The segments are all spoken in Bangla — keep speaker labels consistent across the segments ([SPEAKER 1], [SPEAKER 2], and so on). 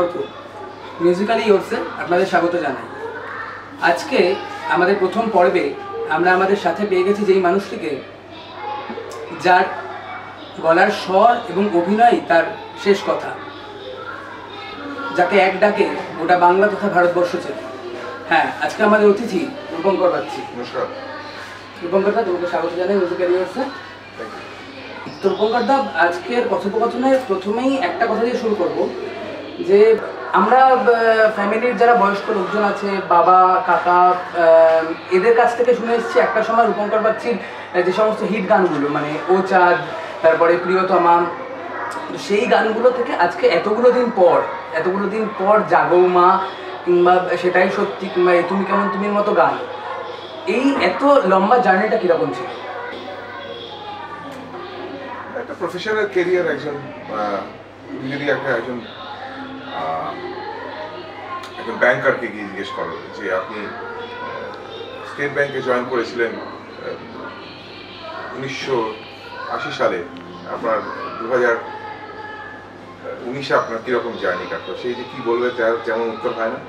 [SPEAKER 1] অর্ক। মিউজিক্যালি ইয়োরসে আপনাদের স্বাগত জানাই। আজকে আমাদের প্রথম পর্বে আমরা আমাদের সাথে পেয়ে গেছি যেই মানুষটিকে যার গলার স্বর এবং অভিনয় তার শেষ কথা। যাকে এক ডাকে গোটা বাংলা তথা ভারতবর্ষ চেনে। হ্যাঁ আজকে আমাদের অতিথি রূপঙ্কর পাচ্ছি
[SPEAKER 2] নমস্কার।
[SPEAKER 1] রূপঙ্কর দা তোমাকে স্বাগত জানাই মিউজিক্যাল ইয়োরসে তো রূপঙ্কর দা আজকের কথোপকথনে প্রথমেই একটা কথা দিয়ে শুরু করব। যে আমরা ফ্যামিলির যারা বয়স্ক লোকজন আছে বাবা কাকা এদের কাছ থেকে শুনে এসেছি একটা সময় রূপঙ্কর আহ, যে সমস্ত হিট গানগুলো মানে ও চাঁদ তারপরে প্রিয়তমা সেই গানগুলো থেকে আজকে এতগুলো দিন পর এতগুলো দিন পর জাগো মা কিংবা সেটাই সত্যি কিংবা তুমি কেমন তুমির মতো গান এই এত লম্বা জার্নিটা কীরকম ছিল?
[SPEAKER 2] একটা প্রফেশনাল কেরিয়ার একজন যদি একটা একজন একজন ব্যাংকারকে গিয়ে জিজ্ঞেস করো যে আপনি স্টেট ব্যাংকে জয়েন করেছিলেন উনিশশো আশি সালে। আপনার দু হাজার উনিশে আপনার কীরকম জার্নি কাটলো? সেই যে কী বলবে, তার তেমন উত্তর হয় না।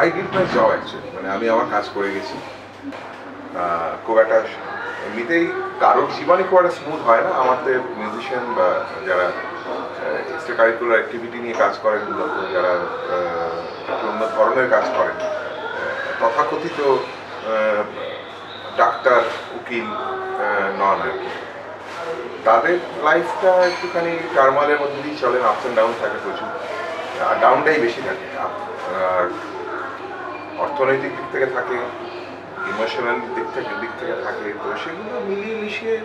[SPEAKER 2] I did my job actually মানে আমি আমার কাজ করে গেছি। খুব একটা এমনিতেই কারোর জীবনই খুব একটা স্মুথ হয় না। আমাদের মিউজিশিয়ান বা যারা এক্সট্রা কারিকুলার অ্যাক্টিভিটি নিয়ে কাজ করেন মূলত যারা একটু অন্য ধরনের কাজ করেন তথাকথিত ডাক্তার, উকিল নন আর তাদের লাইফটা একটুখানি টার্মালের মধ্যে দিয়ে চলে আপস অ্যান্ড ডাউন থাকে প্রচুর। আর ডাউনটাই বেশি থাকে। আর অর্থনৈতিক দিক থেকে থাকে ইমোশনাল দিক থেকে দিক থেকে থাকে। তো সেগুলো মিলিয়ে মিশিয়ে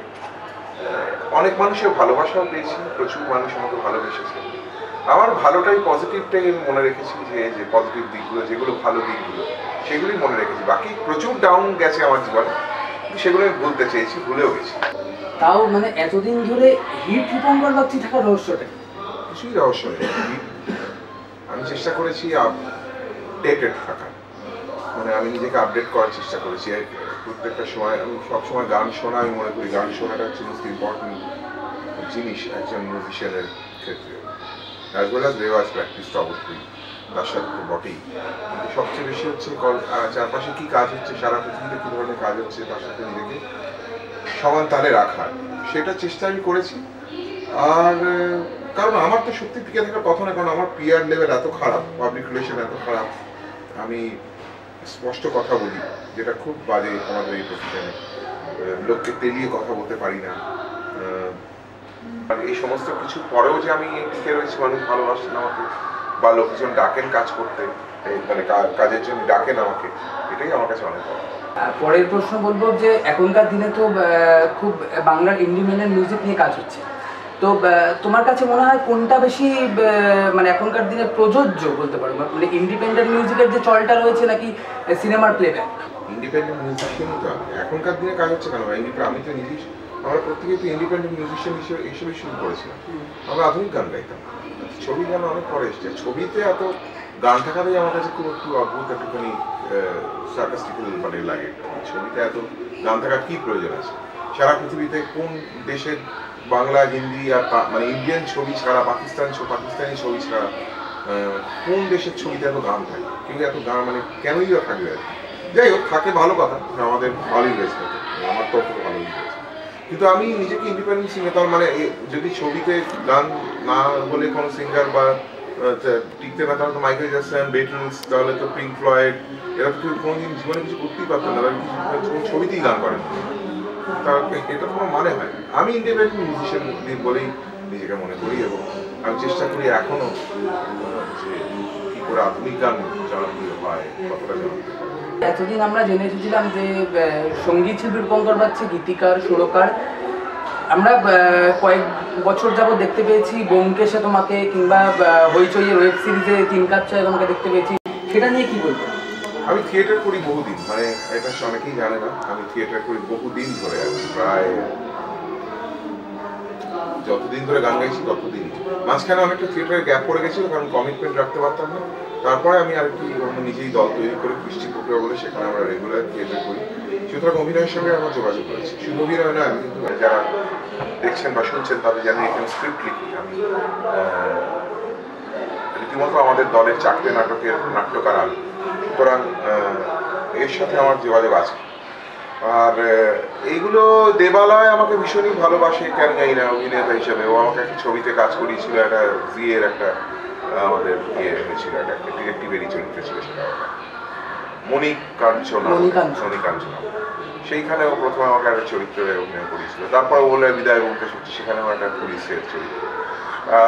[SPEAKER 2] অনেক মানুষের ভালোবাসাও পেয়েছি প্রচুর মানুষ আমাকে ভালোবেসেছে। আমার ভালোটাই পজিটিভটাই আমি মনে রেখেছি যে যে পজিটিভ দিকগুলো যেগুলো ভালো দিকগুলো সেগুলোই মনে রেখেছি। বাকি প্রচুর ডাউন গেছে আমার জীবনে সেগুলো আমি ভুলতে চেয়েছি ভুলেও গেছি।
[SPEAKER 1] তাও মানে এতদিন ধরে হিট রূপঙ্কর বাচ্চি থাকার রহস্যটা কি?
[SPEAKER 2] কিছুই রহস্য নেই। আমি- আমি চেষ্টা করেছি আপডেটেড থাকার। মানে আমি নিজেকে আপডেট করার চেষ্টা করেছি আর প্রত্যেকটা সময় আমি সবসময় গান শোনা, আমি মনে করি গান শোনাটা হচ্ছে মোস্ট ইম্পর্টেন্ট জিনিস একজন মিউজিশিয়ানের ক্ষেত্রে। অ্যাজ ওয়েল অ্যাজ রেওয়াজ প্র্যাকটিসটা অবশ্যই, তার সাথে তো বটেই। কিন্তু সবচেয়ে বেশি হচ্ছে চারপাশে কী কাজ হচ্ছে, সারা পৃথিবীতে কী ধরনের কাজ হচ্ছে, তার সাথে নিজেকে সমান তালে রাখার। সেটা চেষ্টা আমি করেছি। আর কারণ আমার তো সত্যি টিকে থাকার কথা না কারণ আমার পিয়ার লেভেল এত খারাপ পাবলিক রিলেশন এত খারাপ। আমি স্পষ্ট কথা বলি, যেটা খুব বাজে আমাদের এই প্রফেশনে লোককে তেলিয়ে কথা বলতে পারি না। এই সমস্ত কিছু পরেও যে আমি টিকে রয়েছি, মানুষ ভালোবাসেন আমাকে, বা লোকজন ডাকেন কাজ করতে মানে কাজের জন্য ডাকেন আমাকে, এটাই আমার কাছে অনেক
[SPEAKER 1] পরের প্রশ্ন বলব যে, এখনকার দিনে তো খুব, বাংলার ইন্ডিপেন্ডেন্ট মিউজিক নিয়ে কাজ হচ্ছে। তো তোমার কাছে মনে হয় কোনটা বেশি মানে এখনকার দিনে প্রযোজ্য বলতে পারো? মানে ইন্ডিপেন্ডেন্ট মিউজিকের যে চলটা রয়েছে নাকি সিনেমার প্লেব্যাক
[SPEAKER 2] ইন্ডিপেন্ডেন্ট মিউজিশিয়ানই তো। এখনকার দিনে কাজ হচ্ছে কেন? আমি তো নিজেই আমরা প্রত্যেকেই তো ইন্ডিপেন্ডেন্ট মিউজিশিয়ান হিসেবে হিসেবেই শুরু করেছিলাম আমরা আধুনিক গান গাইতাম। ছবি গান অনেক পরে এসছে। ছবিতে এত গান থাকাটাই আমার কাছে খুব একটু অদ্ভুত একটুখানি সার্কাস্টিক্যাল মানে লাগে। ছবিতে এত গান থাকার কী প্রয়োজন আছে? সারা পৃথিবীতে কোন দেশের বাংলা, হিন্দি আর মানে ইন্ডিয়ান ছবি ছাড়া, পাকিস্তান পাকিস্তানি ছবি ছাড়া কোন দেশের ছবিতে এত গান থাকে কিন্তু এত গান মানে কেনই বা থাকবে আর? যাই হোক, থাকে ভালো কথা, আমাদের ভালোই হয়েছে। আমার তো ভালোই হয়েছে কিন্তু আমি নিজেকে ইন্ডিপেন্ডেন্ট সিঙ্গার মানে যদি ছবিতে গান না বলে কোনো সিঙ্গার বা টিকতে না তাহলে তো মাইকেল জ্যাকসন বেটলস তাহলে তো পিঙ্ক ফ্লয়েড এরা তো কেউ কোনোদিন জীবনে কিছু করতেই পারতো না তারা ছবিতেই গান করেন এটা কোনো মানে হয় আমি ইন্ডিপেন্ডেন্ট মিউজিশিয়ান বলেই নিজেকে মনে করি এবং আমি চেষ্টা করি এখনও আহ, যে কি করে আধুনিক গান জনপ্রিয় হয় কতটা জনপ্রিয়
[SPEAKER 1] এতদিন আমরা জেনে এসেছিলাম যে সংগীত শিল্পী রূপঙ্কর বাচ্চি গীতিকার সুরকার। আমরা কয়েক বছর যাবত দেখতে পেয়েছি বোমকেশে তোমাকে কিংবা হইচইয়ের ওয়েব সিরিজে তিন কাপ চায় তোমাকে দেখতে পেয়েছি। সেটা নিয়ে কি বলব?
[SPEAKER 2] আমি থিয়েটার করি বহুদিন মানে এটা অনেকেই জানে না, আমি থিয়েটার করি বহুদিন ধরে আছি প্রায় যতদিন ধরে গান গাইছি ততদিন। মাঝখানে অনেকটা থিয়েটারে গ্যাপ পড়ে গেছিল, কারণ কমিটমেন্ট রাখতে পারতাম না। তারপরে আমি আর কি নিজেই দল তৈরি করে কৃষ্টি প্রক্রিয়া বলে সেখানে আমরা রেগুলার থিয়েটার করি। সুতরাং অভিনয়ের সঙ্গে আমার যোগাযোগ রয়েছে। শুধু অভিনয় নয়, আমি কিন্তু যারা দেখছেন বা শুনছেন তাদের জানি এখানে স্ক্রিপ্ট লিখি আমি। রীতিমতো আমাদের দলের চারটে নাটকের নাট্যকার আমি। সুতরাং এর সাথে আমার যোগাযোগ আছে। আর এইগুলো দেবালয় আমাকে ভীষণই ভালোবাসে কেন জানি না অভিনেতা হিসেবে। ও আমাকে একটা ছবিতে কাজ করিয়েছিল একটা জিয়ের একটা আমাদের ইয়ে হয়েছিল একটা ডিরেক্টিভেরই চরিত্র ছিল সেটা। মণিক কাঞ্চনা
[SPEAKER 1] মণিকাঞ্চনা।
[SPEAKER 2] মণিক কাঞ্চনা সেইখানেও প্রথমে আমাকে একটা চরিত্রে অভিনয় করেছিল তারপর ও বলে বিদায় বলতে শুনছি সেখানেও একটা পুলিশের চরিত্র।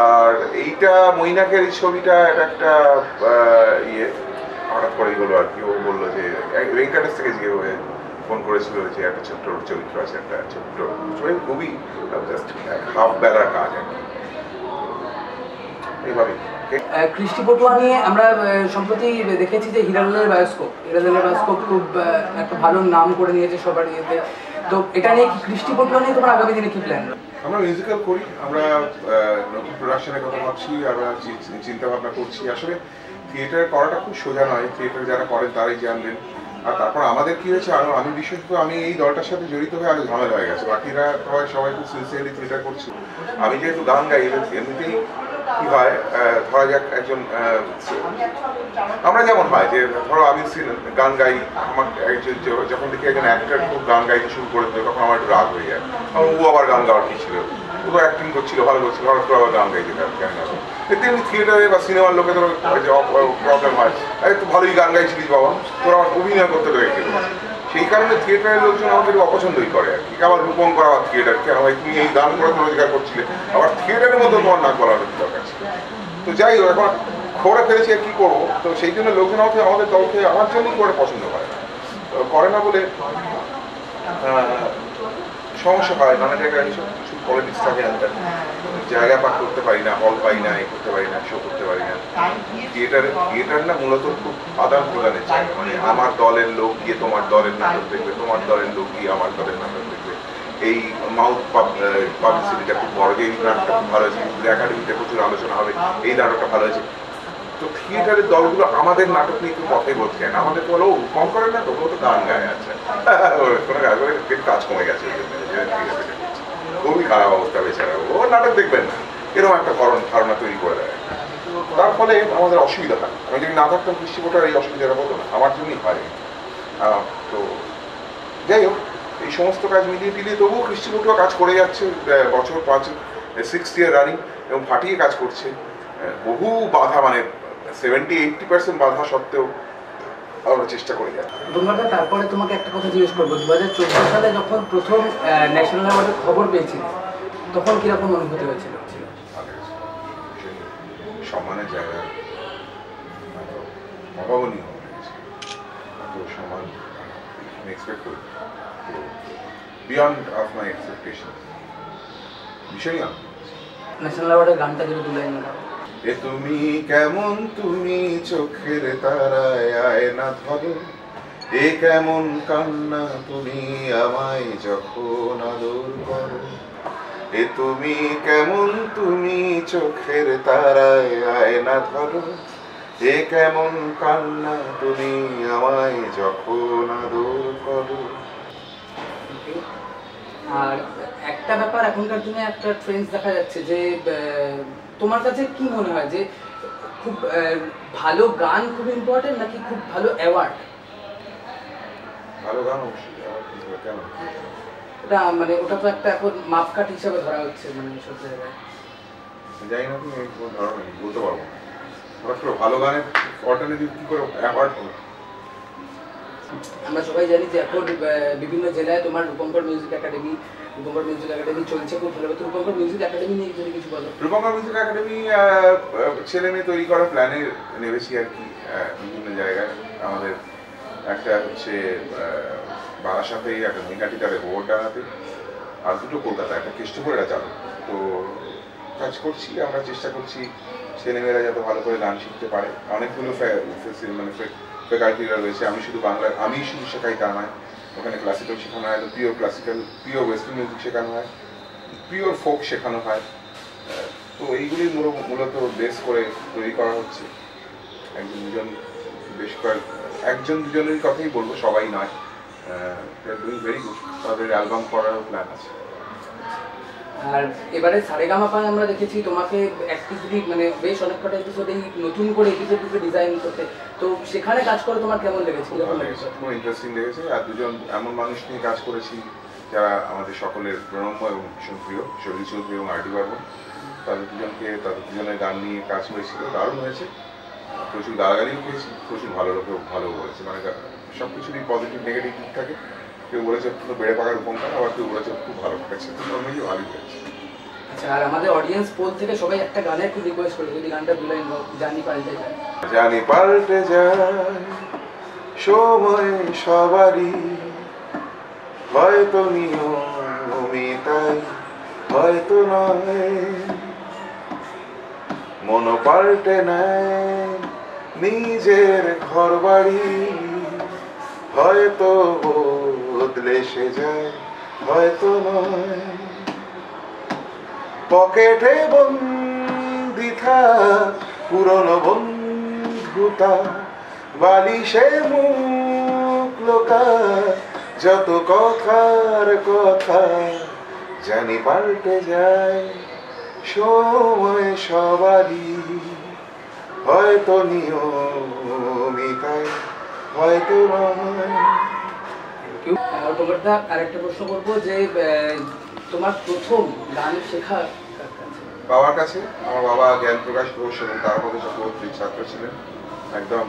[SPEAKER 2] আর এইটা মৈনাকের এই ছবিটা এটা একটা ইয়ে হঠাৎ করেই হলো আর কি। ও বলল যে ভেঙ্কটেশ থেকে যে ফোন করেছিল যে একটা ছোট্ট চরিত্র আছে একটা ছোট্ট ছবি খুবই জাস্ট হাফ বেলার কাজ আর কি। এইভাবেই।
[SPEAKER 1] কৃষ্টি পটুয়া নিয়ে আমরা সম্প্রতি দেখেছি যে হিরালালের বায়োস্কোপ। হিরালালের বায়োস্কোপ খুব একটা ভালো নাম করে নিয়েছে সবার ইয়েতে। তো এটা নিয়ে কি কৃষ্টি পটুয়া নিয়ে তোমার আগামী দিনে কি প্ল্যান
[SPEAKER 2] আমরা মিউজিক্যাল করি আমরা আহ, নতুন প্রোডাকশনের কথা ভাবছি আমরা চিন্তা ভাবনা করছি। আসলে থিয়েটার করাটা খুব সোজা নয়। থিয়েটার যারা করেন তারাই জানবেন। আর তারপর আমাদের কি হয়েছে, আরও আমি বিশেষত আমি এই দলটার সাথে জড়িত হয়ে আরও ঝামেলা হয়ে গেছে। বাকিরা সবাই সবাই খুব সিনসিয়ারলি থিয়েটার করছে। আমি যেহেতু গান গাই এমনিতেই কি হয় ধরা যাক একজন আমরা যেমন হয় যে, ধরো আমি গান গাই, আমার একজন যখন দেখি একজন অ্যাক্টার খুব গান গাইতে শুরু করে দেবে তখন আমার একটু রাগ হয়ে যায়। ও আবার গান গাওয়ার কি ছিল? ও তো অ্যাক্টিং করছিল, ভালো করছিল, হঠাৎ করে আবার গান গাইতে গান গান গাবে থিয়েটারে বা সিনেমার লোকেদের প্রবলেম হয়। আরে তুই ভালোই গান গাইছিলিস বাবা। তোর আমার অভিনয় করতে কেন সেই কারণে থিয়েটারের লোকজন একটু অপছন্দই করে আর কি। আবার রূপম করা আবার থিয়েটার কেন ভাই তুমি এই গান করে তো রোজগার করছিলে। আবার থিয়েটারের মধ্যে তোমার নাক গলার কি দরকার ছিল? তো যাই হোক, এখন খবরে ফেলেছি আর কি করব। তো সেই জন্য লোকজন আমাকে, আমাদের দলকে আমার জন্যই করে পছন্দ করে। না করে না বলে সমস্যা হয়। নানা জায়গায় এইসব কিছু পলিটিক্স থাকে জায়গা পাক করতে পারি না হল পাই না এ করতে পারি না শো করতে পারি না থিয়েটার থিয়েটার না মূলত খুব আদান প্রদানের মানে আমার দলের লোক গিয়ে তোমার দলের নাটক দেখবে তোমার দলের লোক গিয়ে আমার দলের নাটক দেখবে এই মাউথ পাবলিসিটিটা খুব বড় এই নাটকটা খুব ভালো একাডেমিতে প্রচুর আলোচনা হবে এই নাটকটা ভালো হয়েছে তো থিয়েটারের দলগুলো আমাদের নাটক নিয়ে একটু কথাই চায় না আমাদের তো বলো "ও, কম করেন না তো গান গায়ে আছে কোনো গান করে কাজ কমে গেছে খুবই খারাপ অবস্থা বেচারা ও নাটক দেখবেন না। এরকম একটা ধরন ধারণা তৈরি করে দেয়। তার ফলে আমাদের অসুবিধা হয়। আমি যদি না থাকতাম, কৃষ্টি ভোটার এই অসুবিধাটা হতো না। আমার জন্যই হয়। তো যাই হোক, এই সমস্ত কাজ মিলিয়ে টিলিয়ে তবুও কৃষ্টি ভোটুয়া কাজ করে যাচ্ছে বছর পাঁচ সিক্স ইয়ার রানিং এবং ফাটিয়ে কাজ করছে। বহু বাধা মানে সেভেন্টি এইটটি পার্সেন্ট বাধা সত্ত্বেও আমরা চেষ্টা করে যাচ্ছি
[SPEAKER 1] তোমরা তারপরে তোমাকে একটা কথা জিজ্ঞেস করব। দু হাজার চোদ্দ সালে যখন প্রথম ন্যাশনাল অ্যাওয়ার্ডের খবর পেয়েছিলে তখন কীরকম অনুভূতি হয়েছিল?
[SPEAKER 2] সম্মানের জায়গা অভাবনীয় এত সম্মান আমি এক্সপেক্ট করি বিয়ন্ড অফ মাই এক্সপেকটেশন ভীষণই
[SPEAKER 1] ন্যাশনাল অ্যাওয়ার্ডের গানটা যদি তুলে দাও
[SPEAKER 2] এ তুমি কেমন তুমি চোখের তারায় আয় না ধরো। এ কেমন কান্না তুমি আমায় যখন আদর করো। এ তুমি কেমন তুমি চোখের তারায় আয় না ধরো। এ কেমন কান্না তুমি আমায় যখন আদর করো।
[SPEAKER 1] আর একটা ব্যাপার, এখনকার দিনে একটা ট্রেন্ডস দেখা যাচ্ছে যে তোমার কাছে কি মনে হয় যে খুব ভালো গান খুব ইম্পর্টেন্ট নাকি খুব ভালো অ্যাওয়ার্ড
[SPEAKER 2] ভালো গান অবশ্যই কেন?
[SPEAKER 1] এটা মানে ওটা তো একটা এখন মাপকাঠ হিসাবে ধরা হচ্ছে মানে সব জায়গায়।
[SPEAKER 2] জানি না তুমি কোনো ধারণা বলতে পারব ভালো গানের অল্টারনেটিভ কি করে অ্যাওয়ার্ড
[SPEAKER 1] আমরা সবাই জানি যে এখন বিভিন্ন জেলায় তোমার Rupankar music academy Rupankar music academy চলছে খুব ভালো। তো রূপঙ্কর মিউজিক একাডেমি নিয়ে যদি কিছু বলো।
[SPEAKER 2] রূপঙ্কর মিউজিক একাডেমি ছেলে মেয়ে তৈরি করার প্ল্যানে নেমেছি আর কি বিভিন্ন জায়গায়। আমাদের একটা হচ্ছে আহ, বারাসাতেই একটা মিনাটিটারে গোবর ডাঙাতে আর দুটো কলকাতা একটা কৃষ্ণপুরের চালু। তো কাজ করছি আমরা চেষ্টা করছি ছেলেমেয়েরা যাতে ভালো করে গান শিখতে পারে। অনেকগুলো মানে ফ্যাকাল্টিরা রয়েছে, আমি শুধু বাংলা আমি শুধু শেখাই তা নয়। ওখানে ক্লাসিক্যাল শেখানো হয় pure classical pure western music শেখানো হয় পিওর ফোক শেখানো হয়। তো এইগুলি মূল- মূলত বেস করে তৈরি করা হচ্ছে। একজন দুজন বেশ কয়েক একজন দুজনের কথাই বলব, সবাই নয়। ডুইং ভেরি গুড তাদের অ্যালবাম করারও প্ল্যান আছে।
[SPEAKER 1] আর এবারে সারেগামাপায় আমরা দেখেছি তোমাকে অ্যাক্টিভলি মানে বেশ অনেক কটা এপিসোডেই নতুন করে এপিসোড ডিজাইন করতে। তো সেখানে কাজ করে তোমার কেমন লেগেছে?
[SPEAKER 2] ভালো
[SPEAKER 1] লেগেছে,
[SPEAKER 2] খুব ইন্টারেস্টিং লেগেছে। আর দুজন এমন মানুষ নিয়ে কাজ করেছি যারা আমাদের সকলের প্রণম্য এবং ভীষণ প্রিয় শরীর চৌধুরী এবং আরটি বর্মন তাদের দুজনকে, তাদের দুজনের গান নিয়ে কাজ হয়েছিল দারুণ হয়েছে। প্রচুর গালাগালিও পেয়েছি প্রচুর ভালো লোকেও ভালো বলেছে। মানে সব কিছুরই পজিটিভ নেগেটিভ দিক থাকে। কেউ বলেছে পুরো বেড়ে পাকার উপকার আবার কেউ বলেছে খুব ভালো হয়েছে তো সব মিলিয়ে ভালোই হয়েছে
[SPEAKER 1] আচ্ছা আর আমাদের অডিয়েন্স পোল থেকে সবাই একটা গানের একটু রিকোয়েস্ট করে যদি গানটা দু লাইন জানি পাল্টে যায়।
[SPEAKER 2] জানি পাল্টে যায় সময় সবারই। হয়তো নিয়মিতাই হয়তো নয়। মন পাল্টে নেয় নিজের ঘর বাড়ি হয়তো বদলে সে যায় হয়তো পকেটে বন্দি থাক পুরনো বন্ধুতা, বালিশে মুখ লোকা, যত কথার কথা জানি পাল্টে যায়, সময় সবারই। হয়তো নিয়মিতাই হয়তো নয়।
[SPEAKER 1] তোমারটা আর একটা প্রশ্ন করব যে তোমার প্রথম গান শেখা
[SPEAKER 2] বাবার কাছে। আমার বাবা জ্ঞান প্রকাশ ঘোষ এবং তারাপদ চক্রবর্তীর ছাত্র ছিলেন। একদম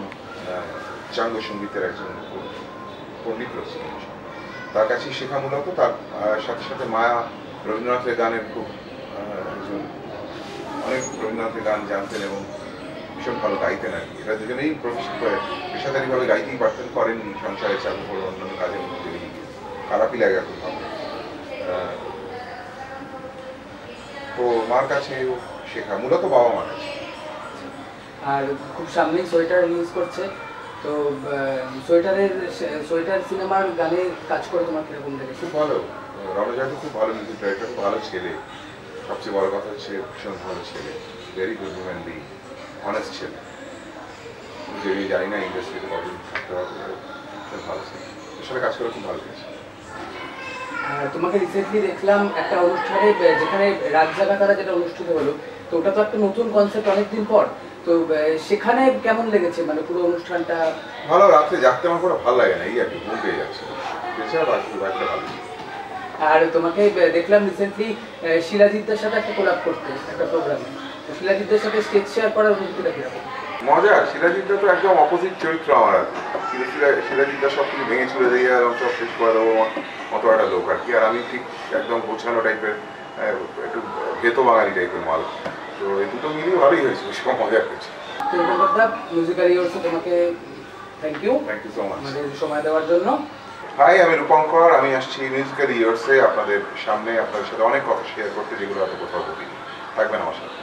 [SPEAKER 2] চাঙ্গ সঙ্গীতের একজন পণ্ডিত ছিলেন তার কাছেই শেখা মূলত। তার সাথে সাথে মায়া রবীন্দ্রনাথের গানের খুব একজন অনেক রবীন্দ্রনাথের গান জানতেন এবং ভীষণ ভালো গাইতেন আর কি এরা দুজনেই পেশাদারিভাবে গাইতেই পারতেন করেননি। সংসারে চাকরি করে অন্যান্য কাজের মধ্যে খারাপই লাগে এখন। তো মার কাছে শেখা। মূলত বাবা মার কাছে।
[SPEAKER 1] আর খুব সামনেই সোয়েটার রিলিজ করছে। তো সোয়েটারের সোয়েটার সিনেমার গানে কাজ করে তোমার কীরকম লেগেছে
[SPEAKER 2] খুব ভালো। তো খুব ভালো মিউজিক ডাইরেক্টর খুব ভালো ছেলে। সবচেয়ে বড় কথা হচ্ছে ভীষণ ভালো ছেলে। Very good human being honest ছেলে। যে জানি না ইন্ডাস্ট্রিতে কতদিন থাকতে পারবে ভালো ছেলে। ওর সাথে কাজ করে খুব ভালো লেগেছে
[SPEAKER 1] আর তোমাকে রিসেন্টলি দেখলাম একটা অনুষ্ঠানে যেখানে রাত জাগা তারা যেটা অনুষ্ঠিত হলো তো ওটা তো একটা নতুন কনসেপ্ট অনেকদিন পর। তো সেখানে কেমন লেগেছে? মানে পুরো অনুষ্ঠানটা?
[SPEAKER 2] ভালো রাত্রে জাগতে আমার কোনো ভালো লাগে না এই আর কি ঘুম পেয়ে যাচ্ছে। ভালো
[SPEAKER 1] আর তোমাকে দেখলাম রিসেন্টলি শিলাজিৎদের সাথে একটা কোলাপ করতে একটা প্রোগ্রামে শিলাজিৎদের সাথে স্টেজ শেয়ার করার অনুভূতিটা কীরকম
[SPEAKER 2] মজা শিলাজিৎটা তো একদম অপোজিট চরিত্র আমার আর কি। শিলা- শিলা- শিলাজিৎটা সব কিছু ভেঙে চুরে দিয়ে আর সব শেষ করে দেবো মত- মতো একটা লোক আর কি। আর আমি ঠিক একদম গোছানো টাইপের একটু ভেতো বাঙালি টাইপের মাল। তো এই দুটো মিলিয়ে ভালোই হয়েছে সব মজা
[SPEAKER 1] কথা মিউজিক্যাল ইয়ার্সে তোমাকে thank you
[SPEAKER 2] thank you so much
[SPEAKER 1] সময় দেওয়ার জন্য।
[SPEAKER 2] হাই আমি রূপঙ্কর আমি আসছি মিউজিক্যাল ইয়ার্সে আপনাদের সামনে আপনাদের সাথে অনেক কথা শেয়ার করতে যেগুলো হয়তো কোথাও বলিনি থাকবেন আমার সাথে।